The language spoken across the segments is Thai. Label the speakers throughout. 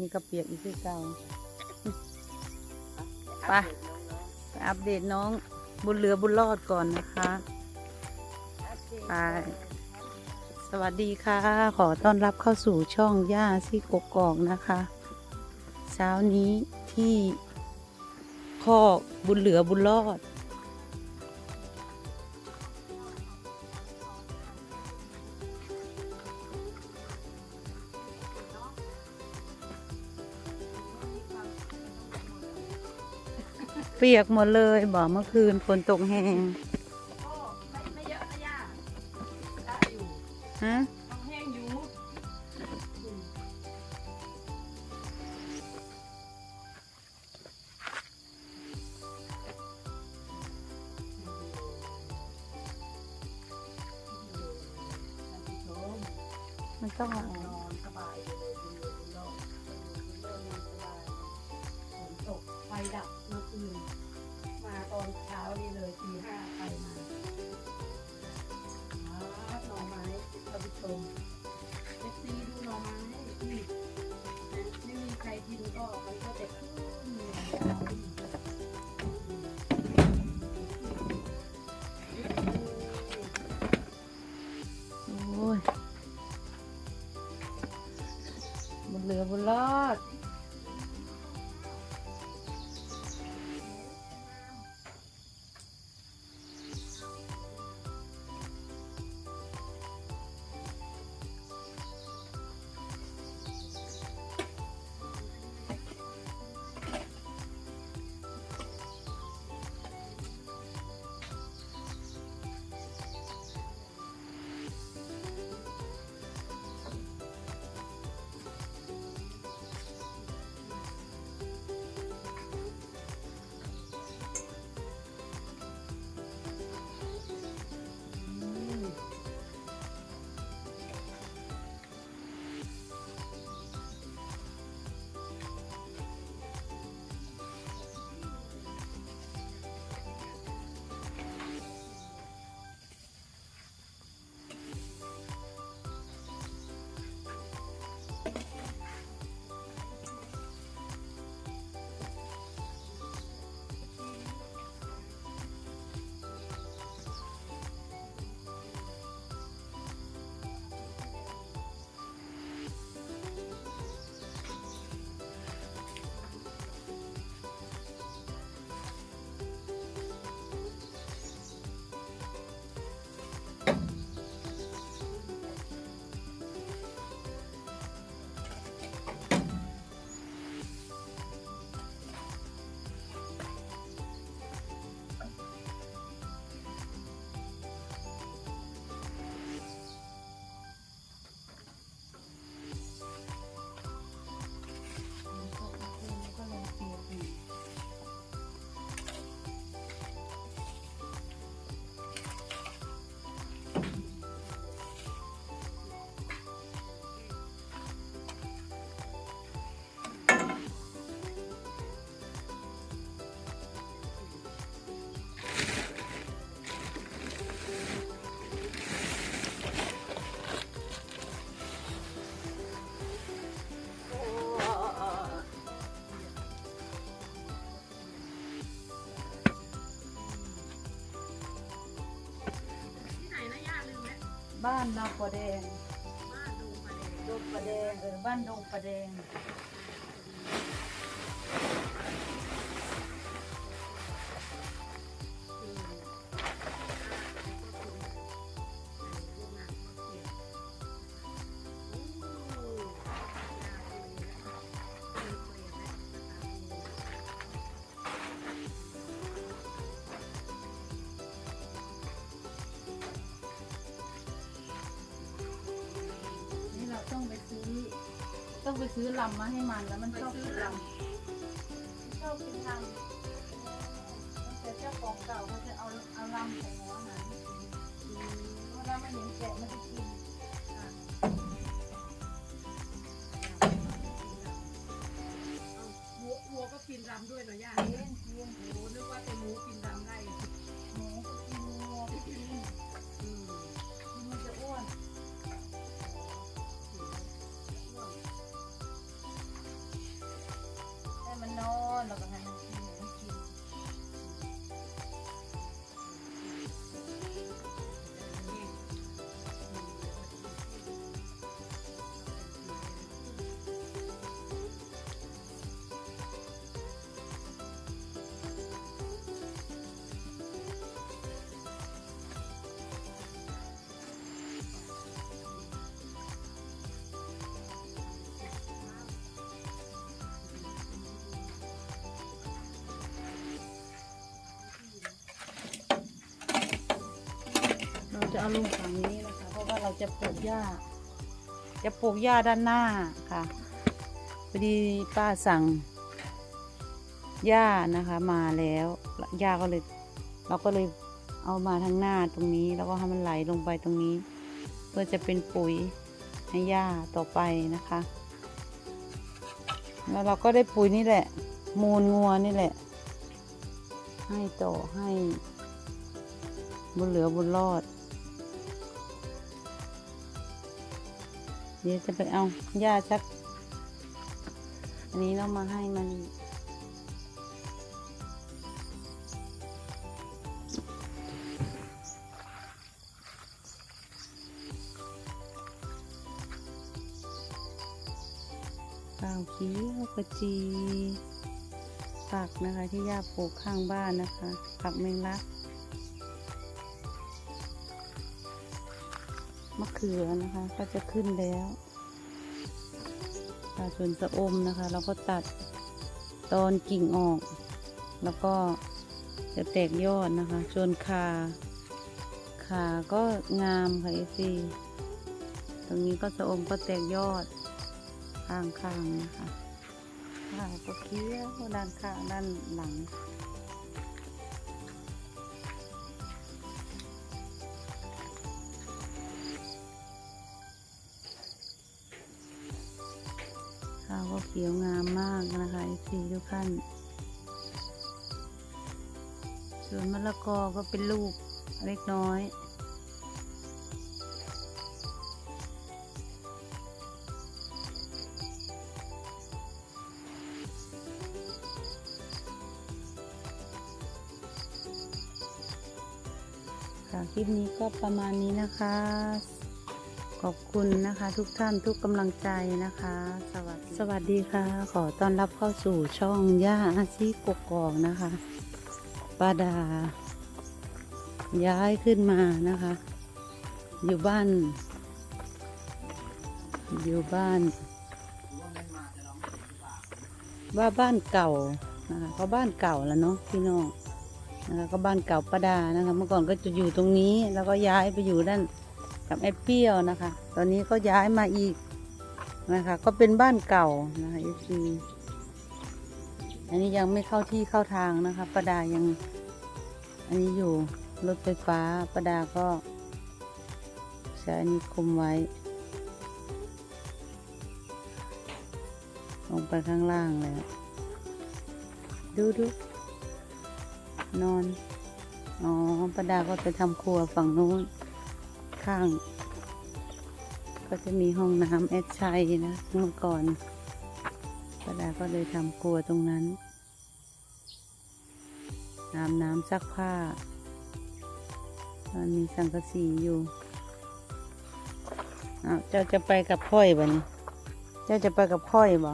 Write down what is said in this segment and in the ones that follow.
Speaker 1: นี่ก็เปียกอีกคือเก่าไปไปอัปเดตน้องบุญเหลือบุญรอดก่อนนะคะไปสวัสดีค่ะ ขอต้อนรับเข้าสู่ช่องย่าซี่กกอกนะคะ เช้านี้ที่ข้อบุญเหลือบุญรอด เปียกหมดเลยบอกเมื่อคืนฝนตกแห้ง
Speaker 2: ไม่เยอะนะย่าได้อยู่
Speaker 1: ฮะ
Speaker 2: ต้องแห้งอยู่
Speaker 1: มันต้อง
Speaker 2: บ้านนา
Speaker 1: ปอแดง
Speaker 2: บ้านดูมาแดง
Speaker 1: ดงปะแดงเออบ้านดงปะแดง ไปซื้อลำมาให้มันแล้วมันชอบกินลำ เอาลง
Speaker 2: ฝั่งนี้นะคะ เพราะว่าเราจะปลูกหญ้า จะปลูกหญ้าด้านหน้าค่ะพอดีป้าสั่งหญ้านะคะมาแล้วหญ้าก็เลย เราก็เลยเอามาทางหน้าตรงนี้ แล้วก็ให้มันไหลลงไปตรงนี้ เพื่อจะเป็นปุ๋ยให้หญ้าต่อไปนะคะ แล้วเราก็ได้ปุ๋ยนี่แหละ มูลงัวนี่แหละ ให้ต่อให้บุญเหลือบุญรอด ดี๋ยวจะไปเอาหญ้าสัก อันนี้เรามาให้มันข้าวเขียวกระจีผักนะคะที่ย่าปลูกข้างบ้านนะคะ ผักแมงลัก มะเขือนะคะ ก็จะขึ้นแล้วค่ะส่วนสะอมนะคะ เราก็ตัดตอนกิ่งออก แล้วก็จะแตกยอดนะคะ ส่วนขาขาก็งามค่ะเอซีตรงนี้ก็สะอมก็แตกยอดข้างๆนะคะข้าวก็เคี้ยวด้านข้างด้านหลัง เขียวงามมากนะคะไอซีทุกท่านส่วนมะละกอก็เป็นลูกเล็กน้อยคลิปนี้ก็ประมาณนี้นะคะ ขอบคุณนะคะ ทุกท่านทุกกำลังใจนะคะ สวัสดีสวัสดีค่ะ ขอต้อนรับเข้าสู่ช่องย่าอาชีกกอกนะคะป้าดา ย้ายขึ้นมานะคะ อยู่บ้าน อยู่บ้านว่าบ้านเก่านะคะก็บ้านเก่าแล้วเนาะพี่น้องนะคะก็บ้านเก่าประดานะคะ เมื่อก่อนก็จะอยู่ตรงนี้แล้วก็ย้ายไปอยู่ด้าน กับไอ้เปรี้ยวนะคะ ตอนนี้ก็ย้ายมาอีกนะคะ ก็เป็นบ้านเก่านะคะเอซีอันนี้ยังไม่เข้าที่เข้าทางนะคะประดายัง อันนี้อยู่รถไฟฟ้าประดาก็ใช้อันนี้คุมไว้ ลงไปข้างล่างแล้วดูดูนอน อ๋อประดาก็ไปทำครัวฝั่งนู้น ข้าง ก็จะมีห้องน้ำแอดชัยนะเมื่อก่อนประดาก็เลยทำครัวตรงนั้นอาบน้ำซักผ้ามันมีสังกะสีอยู่อ้าเจ้าจะไปกับพ่อยบ่นี่เจ้าจะไปกับพ่อยบ่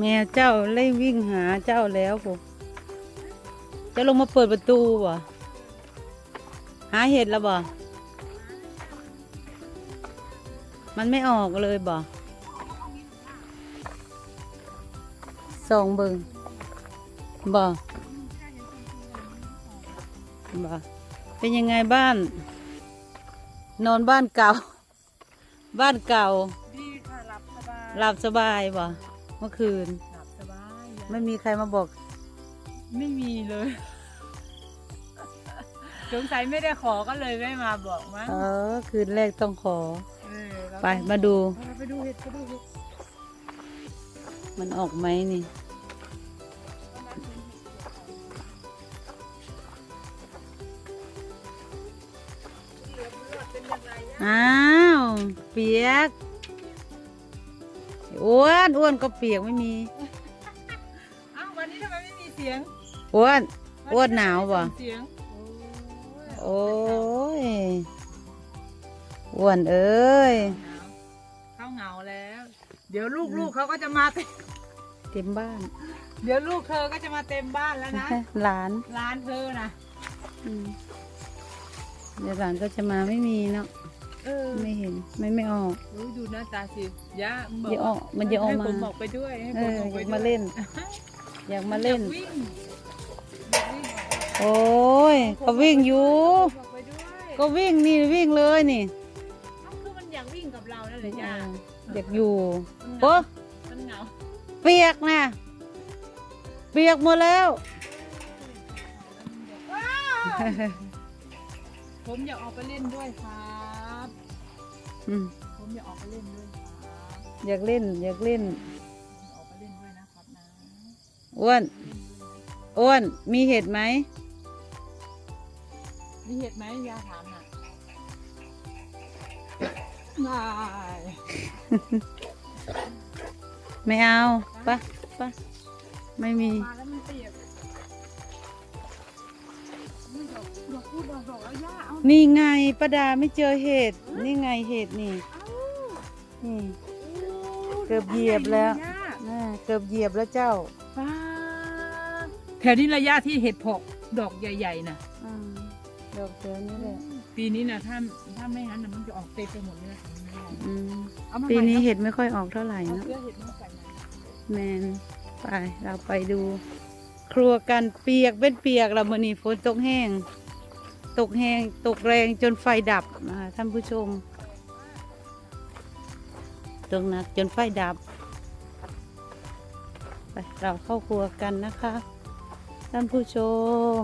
Speaker 2: แมวเจ้าไล่วิ่งหาเจ้าแล้วผมจะลงมาเปิดประตูบ่หาเห็ดแล้วบ่ มันไม่ออกเลยบ่ส่องเบิงบ่บ่เป็นยังไงบ้าน นอนบ้านเก่า บ้านเก่า
Speaker 1: ดีค่ะหลับสบาย
Speaker 2: หลับสบายบ่ เมื่อคืน
Speaker 1: หลับสบาย
Speaker 2: ไม่มีใครมาบอก
Speaker 1: ไม่มีเลย สงสัยไม่ได้ขอก็เลยไม่มาบอกมั้ง
Speaker 2: เออ คืนแรกต้องขอ
Speaker 1: เออเร
Speaker 2: ไป
Speaker 1: ต้อง
Speaker 2: มาดู
Speaker 1: เราไปดูเห็ดไปดูเห็ด
Speaker 2: มันออกไหมนี่ อ้าว เปียก อ้วนอ้วนก็เปียกไม่มี
Speaker 1: อ้าววันนี้ทำไมไม่มีเสียง
Speaker 2: อ้วนอ้วนหนาวบ่
Speaker 1: เสียง
Speaker 2: โอ้ยอ้วนเอ้ย
Speaker 1: เขาเหงาแล้ว เดี๋ยวลูกๆเขาก็จะมาเต็ม
Speaker 2: เต็มบ้าน
Speaker 1: เดี๋ยวลูกเธอก็จะมาเต็มบ้านแล้วนะ
Speaker 2: หลาน
Speaker 1: ร้านเธอนะ
Speaker 2: อืมเดี๋ยวหลานก็จะมาไม่มีเนาะ
Speaker 3: เออ
Speaker 2: ไม่เห็นไม่ไม่ออก
Speaker 3: รู้ดูหน้าตาสิย่า
Speaker 2: เดี๋ยวออกมันจะออกมา
Speaker 3: ให้ผมออกไปด้วยให้
Speaker 2: เอ
Speaker 3: ผม
Speaker 2: อ
Speaker 3: ออก
Speaker 2: อ
Speaker 3: ไป
Speaker 2: ยาก
Speaker 3: ด้วย
Speaker 2: มาเล่น อยากมาเล่น
Speaker 3: อยกวิ่งอยากวิ่ง
Speaker 2: โอ้ยก็วิ่งอยู่
Speaker 3: ออกไปด้วย
Speaker 2: ก็วิ่งนี่วิ่งเลยนี่
Speaker 3: เอ้าคือมันอยากวิ่งกับเรานั่นแหละ
Speaker 2: เอ
Speaker 3: ย่า
Speaker 2: ออยากอยู่
Speaker 3: มันเห
Speaker 2: โอ้
Speaker 3: งามันเหงา
Speaker 2: เปียกนะเปียกหมดแล้ว
Speaker 3: ผมอยากออกไปเล่นด้วยครับ
Speaker 2: อืม
Speaker 3: ผมอยากออกไปเล่นด้วยครับ
Speaker 2: อยากเล่น อยากเล่น
Speaker 3: ออกไปเล่นด้วยนะครับนะ
Speaker 2: อ้วน อ้วน มีเห็ดไหม
Speaker 3: มีเห็ดไหมยาถามน่ะไม่
Speaker 2: ไม่เอาปะปะไม่มี
Speaker 3: มา ดอกดอกพูดดอกดอกแล้วย่าเอา
Speaker 2: นี่ไงประดาไม่เจอเห็ดนี่ไงเห็ดนี่นี่ เกือบเหยียบแล้วน่าเกือบเหยียบแล้วเจ้า
Speaker 3: ป้าแถวนี้ระยะที่เห็ดเพาะดอกใหญ่ๆน่ะ
Speaker 2: อ่าดอกเดียวนี้แหละ
Speaker 3: ปีนี้นะถ้าถ้าไม่งั้นนะมันจะออกเต็มไปหมดเลยนะ
Speaker 2: อืม
Speaker 3: เอามา
Speaker 2: ปีนี้
Speaker 3: ใหม่
Speaker 2: เห็ดไม่ค่อยออกเท่าไหร่
Speaker 3: เอา
Speaker 2: เนอะ
Speaker 3: เสื้อเห็ดมาใส่หน่อย
Speaker 2: แมนไปเราไปดู ครัวกันเปียกเป็นเปียกเราเมื่อนี้ฝนตกแห้ง ตกแหงตกแรงจนไฟดับนะคะท่านผู้ชม ตกหนักจนไฟดับ ไปเราเข้าครัวกันนะคะ ท่านผู้ชม